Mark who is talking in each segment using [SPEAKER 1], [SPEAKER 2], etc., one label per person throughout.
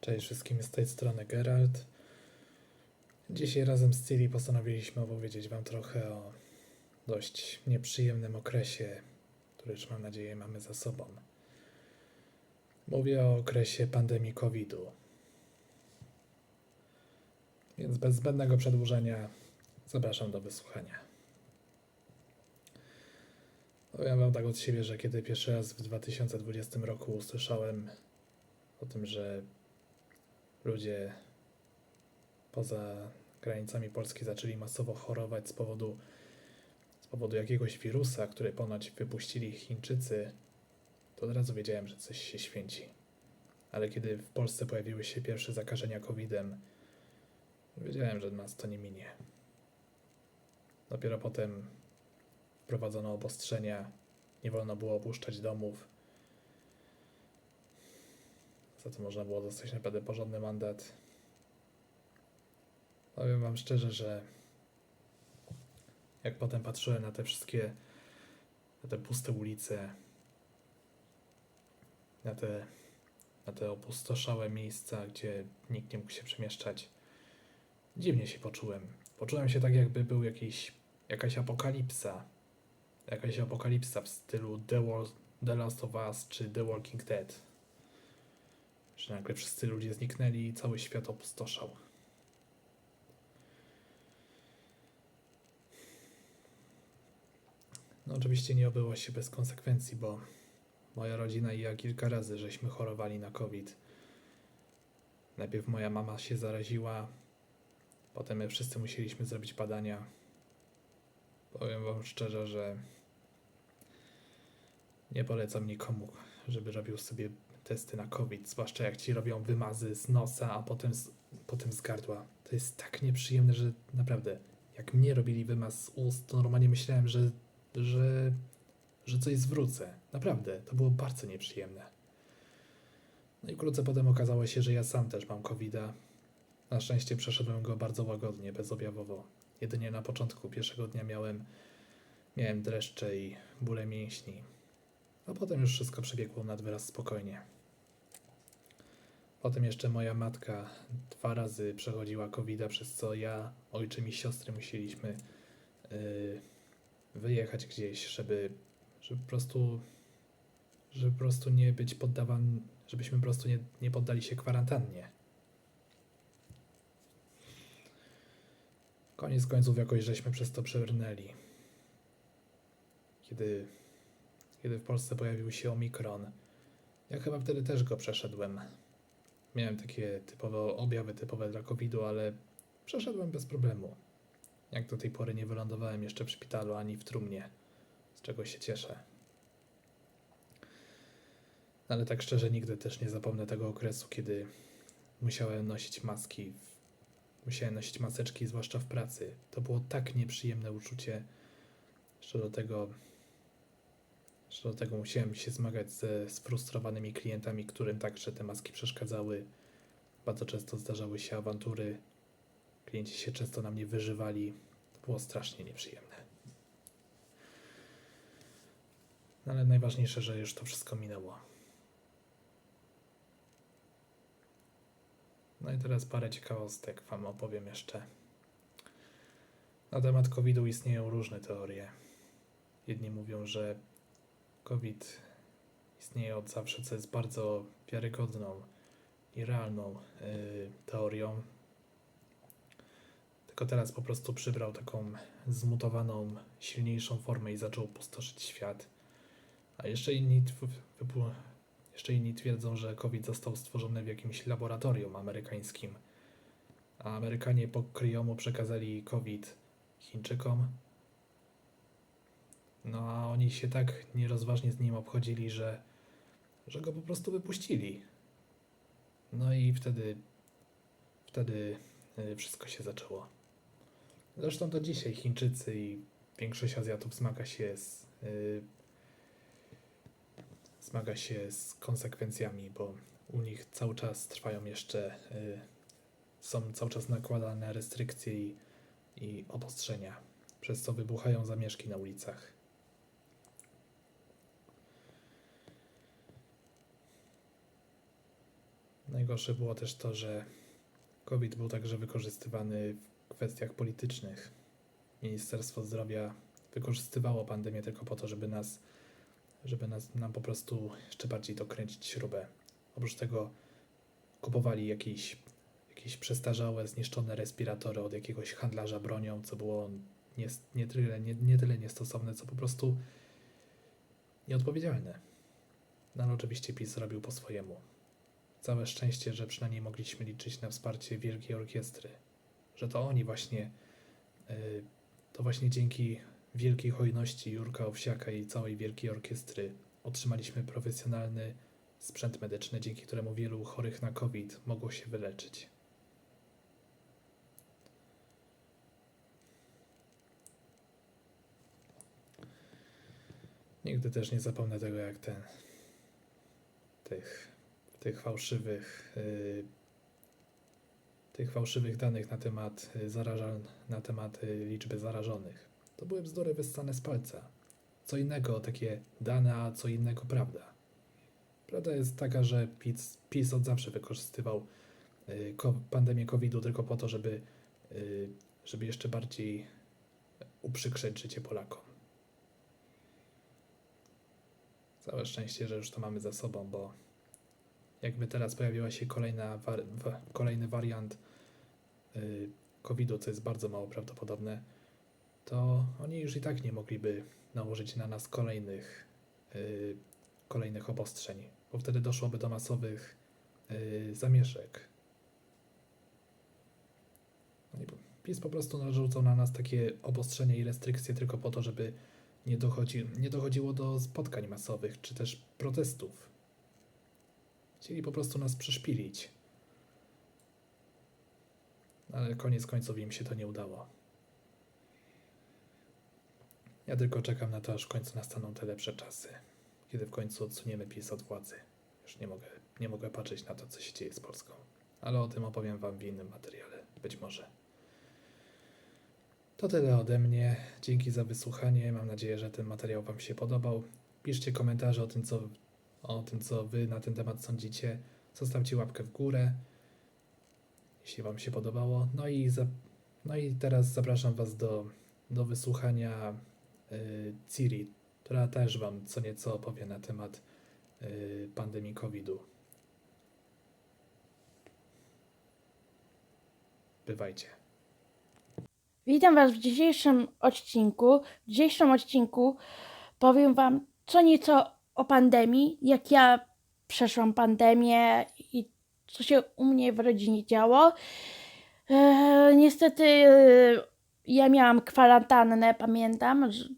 [SPEAKER 1] Cześć wszystkim, z tej strony Geralt. Dzisiaj razem z Ciri postanowiliśmy opowiedzieć Wam trochę o dość nieprzyjemnym okresie, który już mam nadzieję mamy za sobą. Mówię o okresie pandemii COVID-u. Więc bez zbędnego przedłużenia zapraszam do wysłuchania. Powiem Wam tak od siebie, że kiedy pierwszy raz w 2020 roku usłyszałem o tym, że ludzie poza granicami Polski zaczęli masowo chorować z powodu, z powodu jakiegoś wirusa, który ponoć wypuścili Chińczycy, to od razu wiedziałem, że coś się święci. Ale kiedy w Polsce pojawiły się pierwsze zakażenia COVID-em, wiedziałem, że nas to nie minie. Dopiero potem wprowadzono obostrzenia, nie wolno było opuszczać domów. Za to można było dostać naprawdę porządny mandat. Powiem Wam szczerze, że jak potem patrzyłem na te wszystkie, na te puste ulice, na te, na te opustoszałe miejsca, gdzie nikt nie mógł się przemieszczać, dziwnie się poczułem. Poczułem się tak, jakby był jakiś, jakaś apokalipsa. Jakaś apokalipsa w stylu The, Wall, The Last of Us czy The Walking Dead że nagle wszyscy ludzie zniknęli i cały świat opustoszał. No oczywiście nie obyło się bez konsekwencji, bo moja rodzina i ja kilka razy żeśmy chorowali na COVID. Najpierw moja mama się zaraziła, potem my wszyscy musieliśmy zrobić badania. Powiem wam szczerze, że nie polecam nikomu, żeby robił sobie testy na COVID, zwłaszcza jak ci robią wymazy z nosa, a potem z, potem z gardła. To jest tak nieprzyjemne, że naprawdę, jak mnie robili wymaz z ust, to normalnie myślałem, że, że, że coś zwrócę. Naprawdę, to było bardzo nieprzyjemne. No i wkrótce potem okazało się, że ja sam też mam COVID-a. Na szczęście przeszedłem go bardzo łagodnie, bezobjawowo. Jedynie na początku pierwszego dnia miałem, miałem dreszcze i bóle mięśni. A potem już wszystko przebiegło nad wyraz spokojnie. Potem jeszcze moja matka dwa razy przechodziła covid przez co ja, ojczym i siostry musieliśmy yy, wyjechać gdzieś, żeby, żeby po prostu żeby po prostu nie być poddawani, żebyśmy po prostu nie, nie poddali się kwarantannie. Koniec końców jakoś żeśmy przez to przebrnęli. Kiedy, kiedy w Polsce pojawił się Omikron, ja chyba wtedy też go przeszedłem. Miałem takie typowe objawy typowe dla COVID-u, ale przeszedłem bez problemu. Jak do tej pory nie wylądowałem jeszcze w szpitalu ani w trumnie, z czego się cieszę. Ale tak szczerze nigdy też nie zapomnę tego okresu, kiedy musiałem nosić maski. Musiałem nosić maseczki, zwłaszcza w pracy. To było tak nieprzyjemne uczucie. Jeszcze do tego, jeszcze do tego musiałem się zmagać ze sfrustrowanymi klientami, którym także te maski przeszkadzały. Bardzo często zdarzały się awantury. Klienci się często na mnie wyżywali. Było strasznie nieprzyjemne. No ale najważniejsze, że już to wszystko minęło. No i teraz parę ciekawostek Wam opowiem jeszcze. Na temat COVID-u istnieją różne teorie. Jedni mówią, że COVID istnieje od zawsze, co jest bardzo wiarygodną i realną y, teorią. Tylko teraz po prostu przybrał taką zmutowaną, silniejszą formę i zaczął pustoszyć świat. A jeszcze inni, jeszcze inni twierdzą, że COVID został stworzony w jakimś laboratorium amerykańskim. A Amerykanie po kryjomu przekazali COVID Chińczykom. No a oni się tak nierozważnie z nim obchodzili, że, że go po prostu wypuścili. No i wtedy, wtedy y, wszystko się zaczęło. Zresztą do dzisiaj Chińczycy i większość Azjatów zmaga się z, y, zmaga się z konsekwencjami, bo u nich cały czas trwają jeszcze, y, są cały czas nakładane restrykcje i, i obostrzenia, przez co wybuchają zamieszki na ulicach. Najgorsze było też to, że COVID był także wykorzystywany w kwestiach politycznych. Ministerstwo Zdrowia wykorzystywało pandemię tylko po to, żeby nas, żeby nas, nam po prostu jeszcze bardziej dokręcić śrubę. Oprócz tego kupowali jakieś, jakieś przestarzałe, zniszczone respiratory od jakiegoś handlarza bronią, co było nie, nie, tyle, nie, nie tyle niestosowne, co po prostu nieodpowiedzialne. No ale oczywiście PiS zrobił po swojemu. Całe szczęście, że przynajmniej mogliśmy liczyć na wsparcie Wielkiej Orkiestry. Że to oni właśnie, y, to właśnie dzięki wielkiej hojności Jurka Owsiaka i całej Wielkiej Orkiestry otrzymaliśmy profesjonalny sprzęt medyczny, dzięki któremu wielu chorych na COVID mogło się wyleczyć. Nigdy też nie zapomnę tego, jak ten tych, tych fałszywych yy, tych fałszywych danych na temat y, zarażan, na temat y, liczby zarażonych. To były bzdury wyssane z palca. Co innego takie dane, a co innego prawda. Prawda jest taka, że PiS, PiS od zawsze wykorzystywał y, ko- pandemię COVID-u tylko po to, żeby, y, żeby jeszcze bardziej uprzykrzyć życie Polakom. Całe szczęście, że już to mamy za sobą, bo jakby teraz pojawiła się kolejna war- wa- kolejny wariant y, COVID-u, co jest bardzo mało prawdopodobne, to oni już i tak nie mogliby nałożyć na nas kolejnych, y, kolejnych obostrzeń, bo wtedy doszłoby do masowych y, zamieszek. PiS po prostu narzucał na nas takie obostrzenia i restrykcje tylko po to, żeby nie, dochodzi, nie dochodziło do spotkań masowych czy też protestów. Chcieli po prostu nas przeszpilić. Ale koniec końców im się to nie udało. Ja tylko czekam na to, aż w końcu nastaną te lepsze czasy. Kiedy w końcu odsuniemy PiS od władzy. Już nie mogę, nie mogę patrzeć na to, co się dzieje z Polską. Ale o tym opowiem Wam w innym materiale. Być może. To tyle ode mnie. Dzięki za wysłuchanie. Mam nadzieję, że ten materiał Wam się podobał. Piszcie komentarze o tym, co, o tym, co Wy na ten temat sądzicie. Zostawcie łapkę w górę, jeśli Wam się podobało. No i, za, no i teraz zapraszam Was do, do wysłuchania y, Ciri, która też Wam co nieco opowie na temat y, pandemii COVID-u. Bywajcie.
[SPEAKER 2] Witam Was w dzisiejszym odcinku. W dzisiejszym odcinku powiem Wam co nieco o pandemii, jak ja przeszłam pandemię i co się u mnie w rodzinie działo. E, niestety e, ja miałam kwarantannę, pamiętam, że-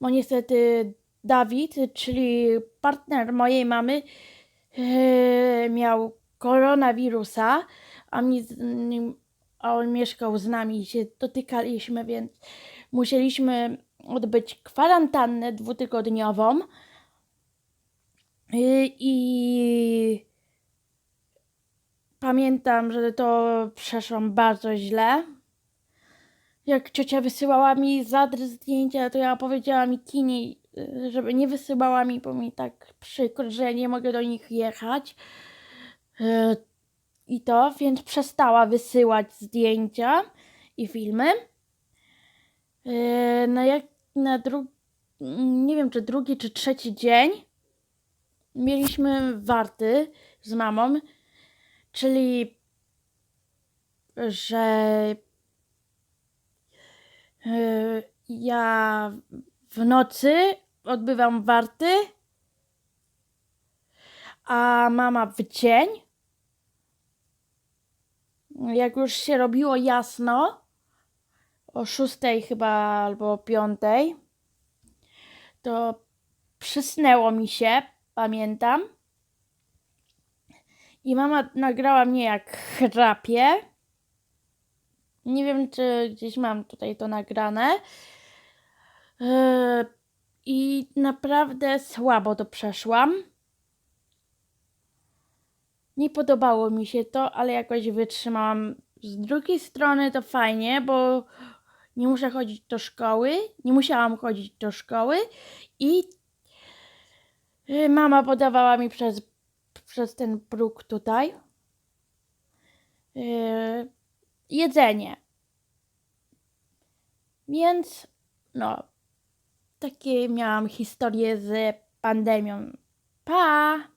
[SPEAKER 2] bo niestety Dawid, czyli partner mojej mamy, e, miał koronawirusa, a mi a on mieszkał z nami i się dotykaliśmy, więc musieliśmy odbyć kwarantannę dwutygodniową. I, i pamiętam, że to przeszłam bardzo źle. Jak ciocia wysyłała mi z adres zdjęcia, to ja powiedziałam mi Kini, y, żeby nie wysyłała mi, bo mi tak przykro, że ja nie mogę do nich jechać. Y, i to, więc przestała wysyłać zdjęcia i filmy. Yy, No jak na drugi, nie wiem czy drugi czy trzeci dzień mieliśmy warty z mamą, czyli że yy, ja w nocy odbywam warty, a mama w dzień jak już się robiło jasno, o szóstej chyba albo o piątej, to przysnęło mi się, pamiętam. I mama nagrała mnie jak chrapie. Nie wiem, czy gdzieś mam tutaj to nagrane. Yy, I naprawdę słabo to przeszłam. Nie podobało mi się to, ale jakoś wytrzymałam. Z drugiej strony to fajnie, bo nie muszę chodzić do szkoły, nie musiałam chodzić do szkoły i mama podawała mi przez, przez ten próg tutaj. Yy, jedzenie. Więc no, takie miałam historie z pandemią. Pa!